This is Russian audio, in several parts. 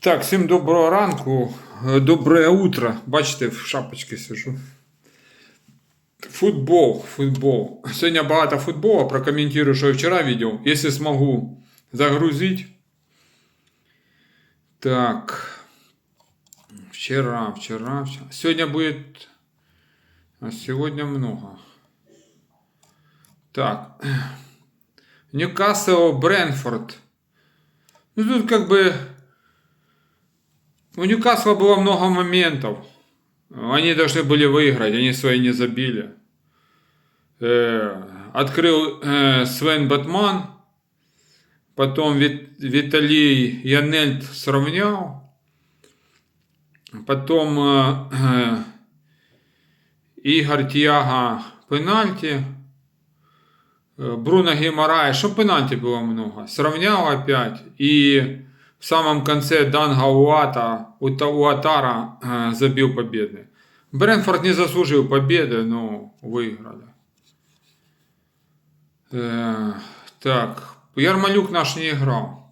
Так, всім доброго ранку, е, добре утро. Бачите, в шапочці сижу. Футбол, футбол. Сьогодні багато футбола, прокомментирую, що я вчора видел. Если смогу загрузить. Так. Вчера, вчера, вчера. Сегодня будет... А сегодня много. Так. Ньюкасл, Брэнфорд. Ну тут как бы... у Ньюкасла было много моментов. Они должны были выиграть, они свои не забили. Э, открыл э, Свен Батман. Потом Вит- Виталий Янельт сравнял. Потом э, э, Игорь Тиаго пенальти. Э, Бруно Гимарай, что пенальти было много. Сравнял опять. И в самом конце Данга Уата, Уатара э, забил победный. Брэнфорд не заслужил победы, но выиграли. Э, так, Ярмолюк наш не играл.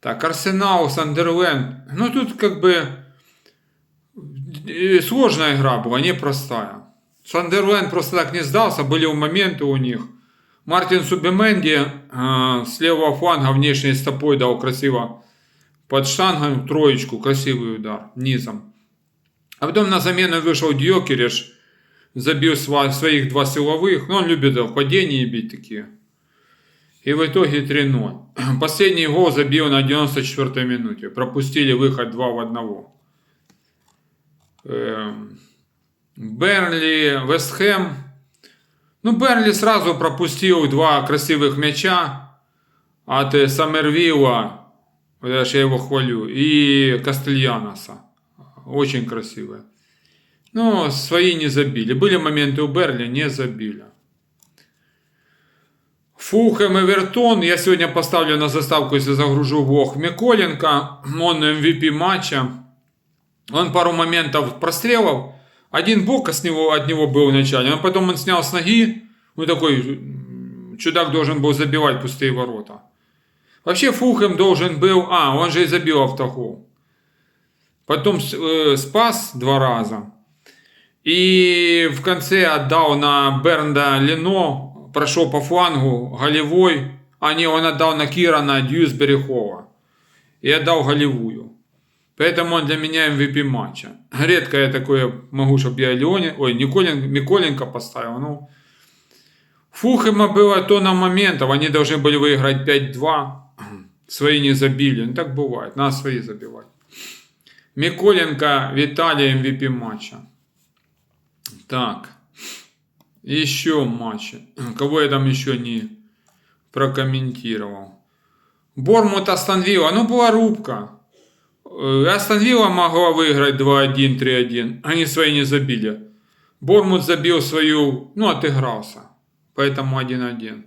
Так, Арсенал, Сандерленд. Ну, тут как бы э, сложная игра была, непростая. Сандерленд просто так не сдался, были моменты у них. Мартин Субименди э, с левого фланга внешней стопой дал красиво под штангом троечку, красивый удар низом. А потом на замену вышел Дьокереш, забил своих два силовых, но он любит в падении бить такие. И в итоге 3-0. Последний гол забил на 94-й минуте. Пропустили выход 2 в 1. Эм, Бернли, Вестхэм. Ну, Бернли сразу пропустил два красивых мяча от э, Саммервилла. Я его хвалю. И Кастельяноса. Очень красивые. Ну, свои не забили. Были моменты у Берли, не забили. Фулхэм Эвертон. Я сегодня поставлю на заставку, если загружу влог, Миколенко. Он MVP матча. Он пару моментов прострелов. Один бок с него, от него был вначале. Но потом он снял с ноги. Ну, такой чудак должен был забивать пустые ворота. Вообще Фулхэм должен был... А, он же и забил автогол. Потом э, спас два раза. И в конце отдал на Бернда Лено, прошел по флангу голевой. А не, он отдал на Кирана Дьюсбери Холла. И отдал голевую. Поэтому он для меня MVP матча. Редко я такое могу, чтобы я Леоне, ой, Николин, Миколенко поставил. Ну, Фулхэма было тонна моментов, они должны были выиграть 5-2. Свои не забили. Ну так бывает, надо свои забивать. Миколенко, Виталий MVP матча. Так. Еще матчи. Кого я там еще не прокомментировал. Бормут Астон Вилла. Ну, была рубка. Астон Вилла могла выиграть 2-1, 3-1. Они свои не забили. Бормут забил свою, ну, отыгрался. Поэтому 1-1.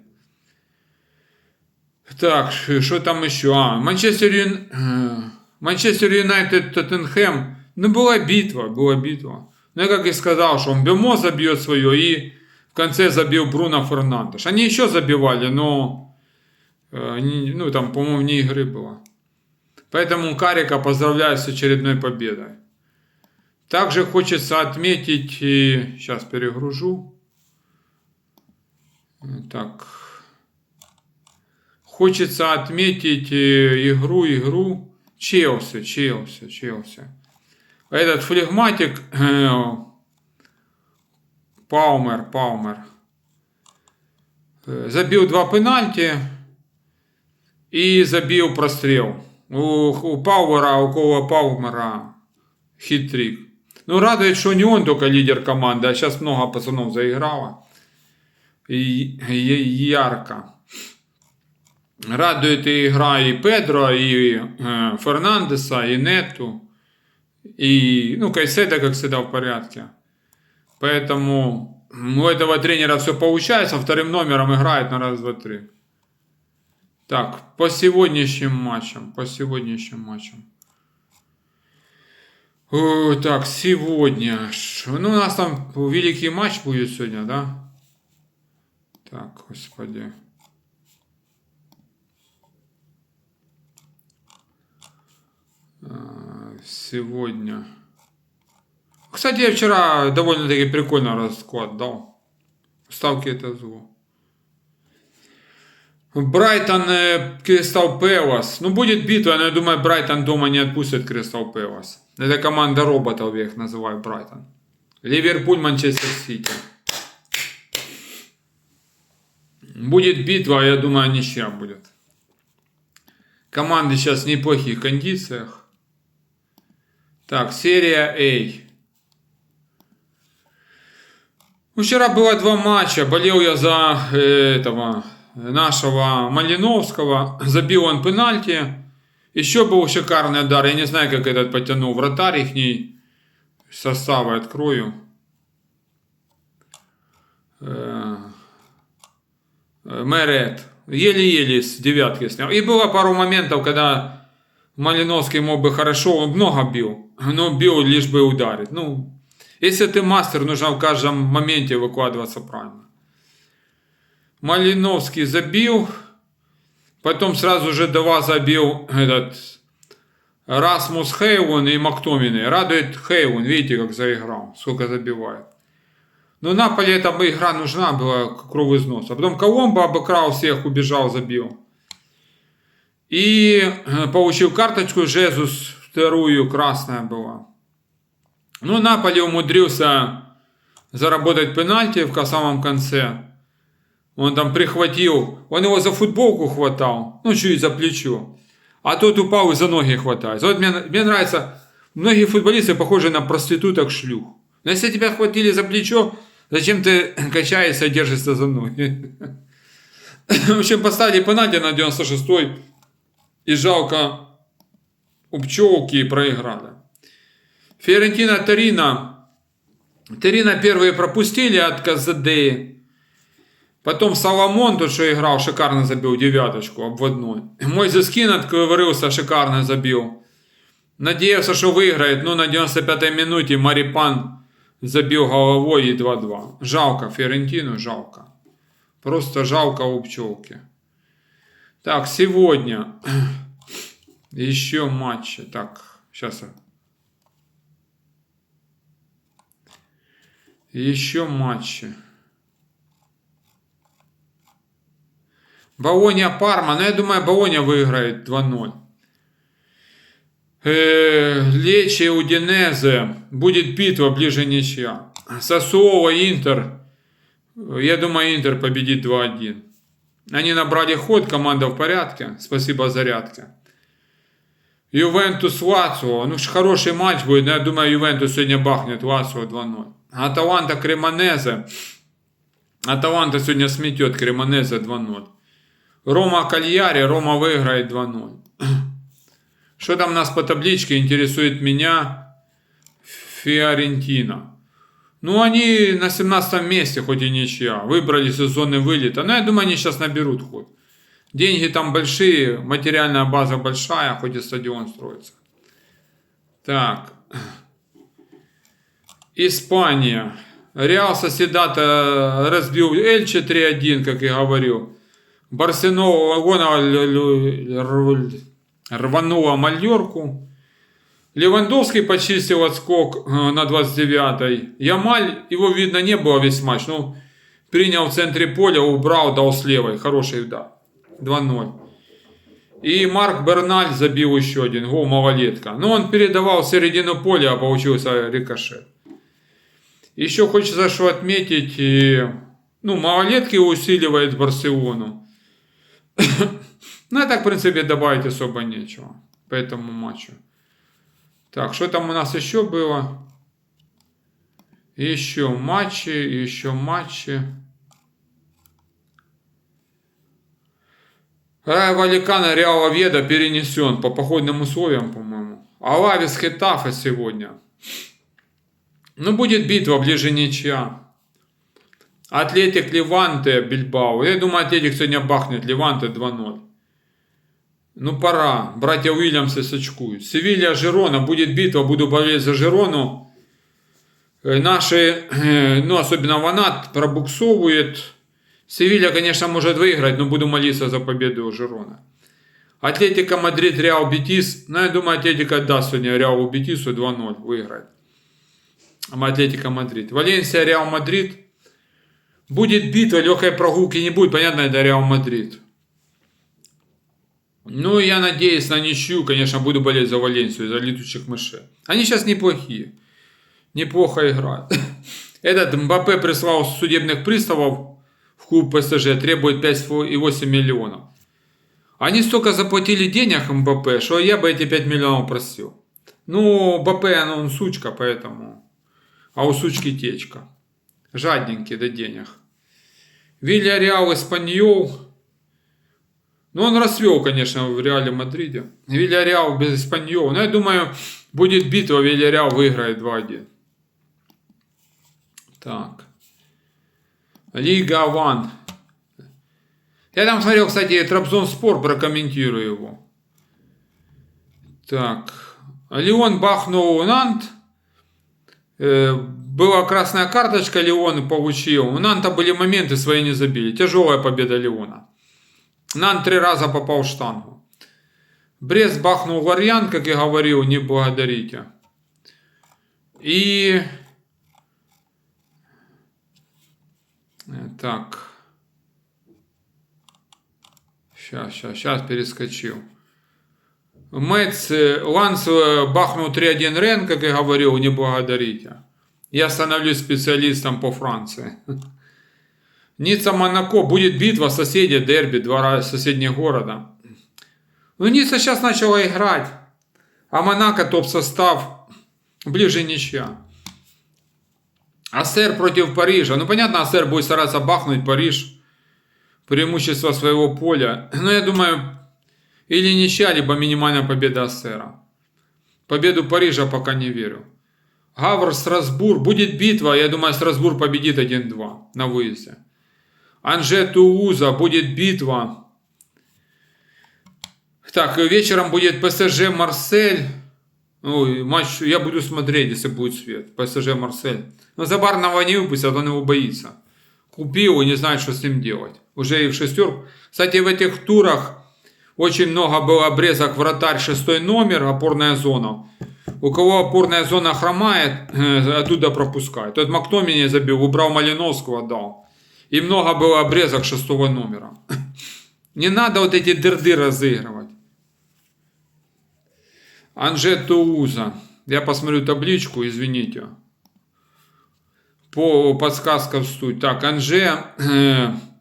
Так, что там еще? А, Манчестер, э, Манчестер Юнайтед, Тоттенхэм. Ну, была битва, была битва. Ну, я как и сказал, что он Бемо забьет свое и в конце забил Бруно Фернандеш. Они еще забивали, но, э, не- ну, там, по-моему, вне игры было. Поэтому Карика поздравляю с очередной победой. Также хочется отметить, и сейчас перегружу. Так. Хочется отметить э, игру, игру Челси, Челси, Челси. Этот флегматик э, Палмер, Палмер э, забил два пенальти и забил прострел. У, у Пауэра, у Кола Палмера хитрик. Ну, радует, что не он только лидер команды, а сейчас много пацанов заиграло. И, и ярко. Радует и игра и Педро, и э, Фернандеса, и Нету. И, ну, Кайседа, как всегда, в порядке. Поэтому у этого тренера все получается. Вторым номером играет на раз, два, три. Так, по сегодняшним матчам. По сегодняшним матчам. О, так, сегодня. Ну, у нас там великий матч будет сегодня, да? Так, господи. сегодня. Кстати, я вчера довольно-таки прикольно расклад дал. Ставки это зло. Брайтон э, Кристал Пэлас. Ну, будет битва, но я думаю, Брайтон дома не отпустит Кристал Пэлас. Это команда роботов, я их называю Брайтон. Ливерпуль, Манчестер Сити. Будет битва, я думаю, ничья будет. Команды сейчас в неплохих кондициях. Так, серия А. Вчера было два матча. Болел я за э, этого нашего Малиновского. Забил он пенальти. Еще был шикарный удар. Я не знаю, как этот потянул вратарь их составы открою. Э, Мерет. Еле-еле с девятки снял. И было пару моментов, когда Малиновский мог бы хорошо, он много бил. Но бил лишь бы ударить. Ну, если ты мастер, нужно в каждом моменте выкладываться правильно. Малиновский забил. Потом сразу же два забил этот Расмус Хейвен и Мактомины. Радует Хейвен, видите, как заиграл, сколько забивает. Но Наполе бы игра нужна была, кровь износ. А потом Коломбо обыграл всех, убежал, забил. И э, получил карточку, Жезус вторую, красная была. Ну, Наполе умудрился заработать пенальти в самом конце. Он там прихватил, он его за футболку хватал, ну, чуть за плечо. А тот упал и за ноги хватает. Вот мне, мне нравится, многие футболисты похожи на проституток шлюх. Но если тебя хватили за плечо, зачем ты качаешься и держишься за ноги? В общем, поставили пенальти на 96-й. И жалко у пчелки проиграли. Фиорентина Тарина. Тарина первые пропустили от Казадеи. Потом Соломон, тот, что играл, шикарно забил девяточку обводной. Мой Зискин отковырился, шикарно забил. Надеялся, что выиграет, но на 95-й минуте Марипан забил головой и 2-2. Жалко Ферентину, жалко. Просто жалко у пчелки. Так, сегодня еще матчи. Так, сейчас. Еще матчи. Болония Парма. Ну, я думаю, Болония выиграет 2-0. Э, Лечи Удинезе. Будет битва ближе ничья. Сосуола Интер. Я думаю, Интер победит 2-1. Они набрали ход, команда в порядке. Спасибо зарядке. Ювентус Лацио. Ну, хороший матч будет, но я думаю, Ювентус сегодня бахнет Лацио 2-0. Аталанта Кремонезе. Аталанта сегодня сметет Кремонезе 2-0. Рома Кальяри, Рома выиграет 2-0. Что там нас по табличке интересует меня? Фиорентина. Ну, они на 17 месте, хоть и ничья. Выбрались из зоны вылета. Но я думаю, они сейчас наберут ход. Деньги там большие, материальная база большая, хоть и стадион строится. Так. Испания. Реал Соседата разбил Эльче 3-1, как я говорил. Барселона рванула Мальорку. Левандовский почистил отскок э, на 29-й. Ямаль, его видно не было весь матч. Ну, принял в центре поля, убрал, дал с левой. Хороший удар. 2-0. И Марк Берналь забил еще один гол малолетка. Но он передавал в середину поля, а получился рикошет. Еще хочется что отметить, и, ну, малолетки усиливает Барселону. Ну, а так, в принципе, добавить особо нечего по этому матчу. Так, что там у нас еще было? Еще матчи, еще матчи. Рай Валикана Реал Веда перенесен по походным условиям, по-моему. Алавис Хетафа сегодня. Ну, будет битва ближе ничья. Атлетик Леванте Бильбао. Я думаю, Атлетик сегодня бахнет Леванте 2-0. Ну, пора. Братья Уильямсы сочкуют. Севилья Жирона. Будет битва. Буду болеть за Жирону. Э, наши, э, ну, особенно Ванат, пробуксовывает. Севилья, конечно, может выиграть, но буду молиться за победу у Жирона. Атлетика Мадрид, Реал Бетис. Ну, я думаю, Атлетика даст сегодня Реалу Бетису 2-0 выиграет. Атлетика Мадрид. Валенсия, Реал Мадрид. Будет битва, легкой прогулки не будет. Понятно, это Реал Мадрид. Ну, я надеюсь на ничью. Конечно, буду болеть за Валенсию, за летучих мышей. Они сейчас неплохие. Неплохо играют. Этот Мбаппе прислал судебных приставов в клуб ПСЖ, требует 5,8 миллионов. Они столько заплатили денег МБП, что я бы эти 5 миллионов просил. Ну, МБП, ну, он сучка, поэтому... А у сучки течка. Жадненький до денег. Вильяреал Испаньол. Ну, он расвел, конечно, в Реале Мадриде. Вильяреал без Испаньол. Но я думаю, будет битва, Вильяреал выиграет 2-1. Так. Лига Ван. Я там смотрел, кстати, Трабзон Спор, прокомментирую его. Так. Леон бахнул Нант. Э, была красная карточка, Леон получил. У Нанта были моменты, свои не забили. Тяжелая победа Леона. Нант три раза попал в штангу. Брест бахнул Ларьян, как я говорил, не благодарите. И... Так. Сейчас, сейчас, сейчас перескочил. Мэтс, Ланс бахнул 3-1 Рен, как я говорил, не благодарите. Я становлюсь специалистом по Франции. Ницца Монако будет битва соседей, дерби, два соседних города. Ну, Ницца сейчас начала играть, а Монако топ-состав ближе ничья. Ассер против Парижа. Ну, понятно, Ассер будет стараться бахнуть Париж преимущество своего поля. Но я думаю, или ничья, либо минимальная победа Ассера. Победу Парижа пока не верю. Гавр, Страсбур. Будет битва. Я думаю, Страсбур победит 1-2 на выезде. Анже Тууза. Будет битва. Так, вечером будет ПСЖ Марсель. Ой, матч я буду смотреть, если будет свет. ПСЖ Марсель. Но Забарного не выпустят, он его боится. Купил и не знает, что с ним делать. Уже и в шестерку. Кстати, в этих турах очень много было обрезок вратарь шестой номер, опорная зона. У кого опорная зона хромает, э, оттуда пропускает. Тот Мактомини забил, убрал Малиновского, дал. И много было обрезок шестого номера. Не надо вот эти дырды разыгрывать. Анже Тууза. Я посмотрю табличку, извините. По подсказкам суть. Так, Анже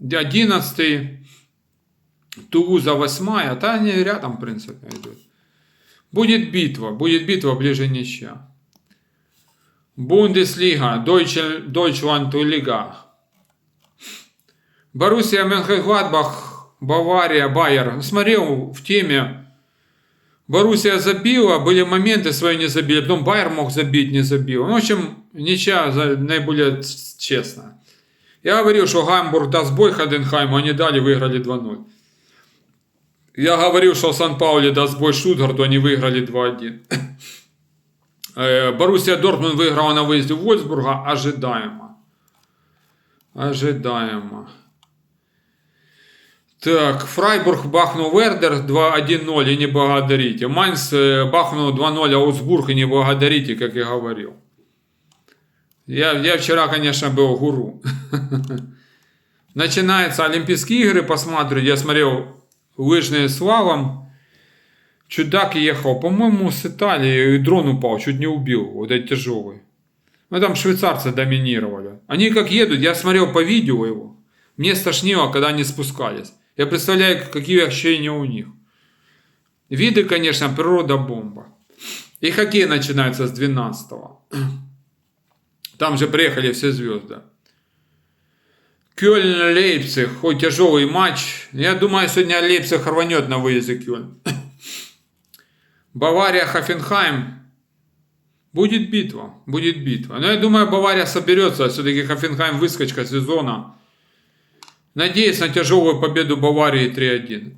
11, э, Тууза 8, та они рядом, в принципе, идут. Будет битва, будет битва ближе ничья. Бундеслига, Deutschland Liga. Боруссия Менхегладбах, Бавария, Байер. Смотрел в теме. Боруссия забила, были моменты свои не забили, потом Байер мог забить, не забил. Ну, в общем, ничья наиболее честно. Я говорил, что Гамбург даст бой Ходенхайму, они дали, выиграли 2-0. Я говорил, что Сан-Паули даст бой Штутгарту, они выиграли 2-1. Э, Боруссия Дортмунд выиграла на выезде Вольсбурга ожидаемо. Ожидаемо. Так, Фрайбург бахнул Вердер 2-1-0 и не благодарите. Майнц э, бахнул 2-0 Аусбург и не благодарите, как я говорил. Я, я вчера, конечно, был гуру. Начинаются Олимпийские игры, посмотрю. Я смотрел лыжные слалом. Чудак ехал, по-моему, с Италии, и дрон упал, чуть не убил, вот этот тяжелый. Ну, там швейцарцы доминировали. Они как едут, я смотрел по видео его. Мне стошнило, когда они спускались. Я представляю, какие ощущения у них. Виды, конечно, природа бомба. И хоккей начинается с 12 -го. Там же приехали все звезды. Кёльн, Лейпциг, хоть тяжелый матч. Я думаю, сегодня Лейпциг рванет на выезде Кёльн. Бавария, Хофенхайм. Будет битва, будет битва. Но я думаю, Бавария соберется. Все-таки Хофенхайм выскочка сезона. Надеюсь на тяжелую победу Баварии 3-1.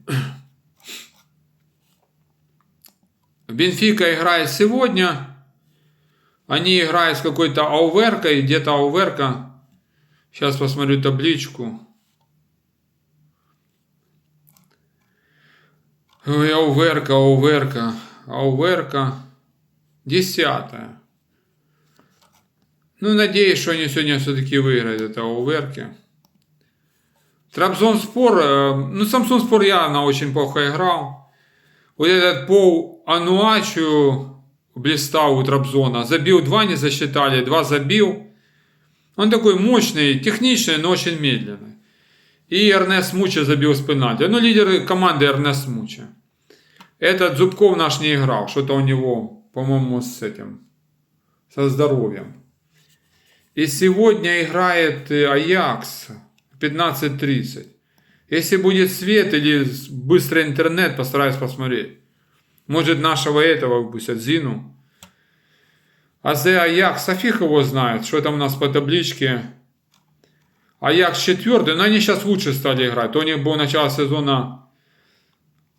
Бенфика играет сегодня. Они играют с какой-то ауверкой, где-то ауверка. Сейчас посмотрю табличку. Ой, Ауверка, Ауверка, Ауверка. Десятая. Ну, надеюсь, что они сегодня все-таки выиграют это Ауверки. Трабзонспор, э, ну, Самсунспор явно очень плохо играл. Вот этот Пол Ануачу блистал у Трабзона. Забил два, не засчитали, два забил. Он такой мощный, техничный, но очень медленный. И Эрнест Муча забил с пенальти. Ну, лидер команды Эрнест Муча. Этот Зубков наш не играл. Что-то у него, по-моему, с этим, со здоровьем. И сегодня играет э, Аякс 15.30. Если будет свет или быстрый интернет, постараюсь посмотреть. Может нашего этого выпустят, Зину. А а фиг его знает, что там у нас по табличке. Аякс четвертый, но они сейчас лучше стали играть. То у них был начало сезона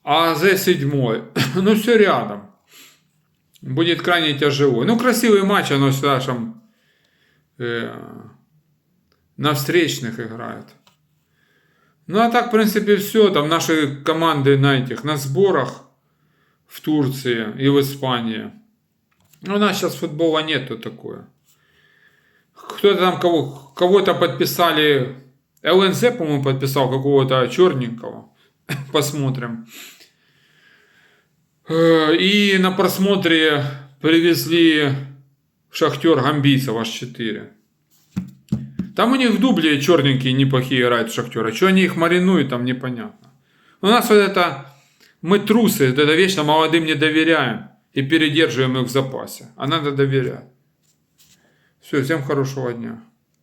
АЗ седьмой. ну все рядом. Будет крайне тяжело. Ну красивый матч, оно с нашим э, на встречных играет. Ну а так, в принципе, все. Там наши команды на этих, на сборах в Турции и в Испании. Ну, у нас сейчас футбола нету такое. Кто-то там кого, кого-то подписали. ЛНЗ, по-моему, подписал какого-то черненького. Посмотрим. Э, И на просмотре привезли Шахтер Гамбийцев аж 4. Там у них в дубле черненькие неплохие играют Шахтера. Что они их маринуют, там непонятно. У нас вот это... Мы трусы, это вечно молодым не доверяем. И передерживаем их в запасе. А надо доверять. Все, всем хорошего дня.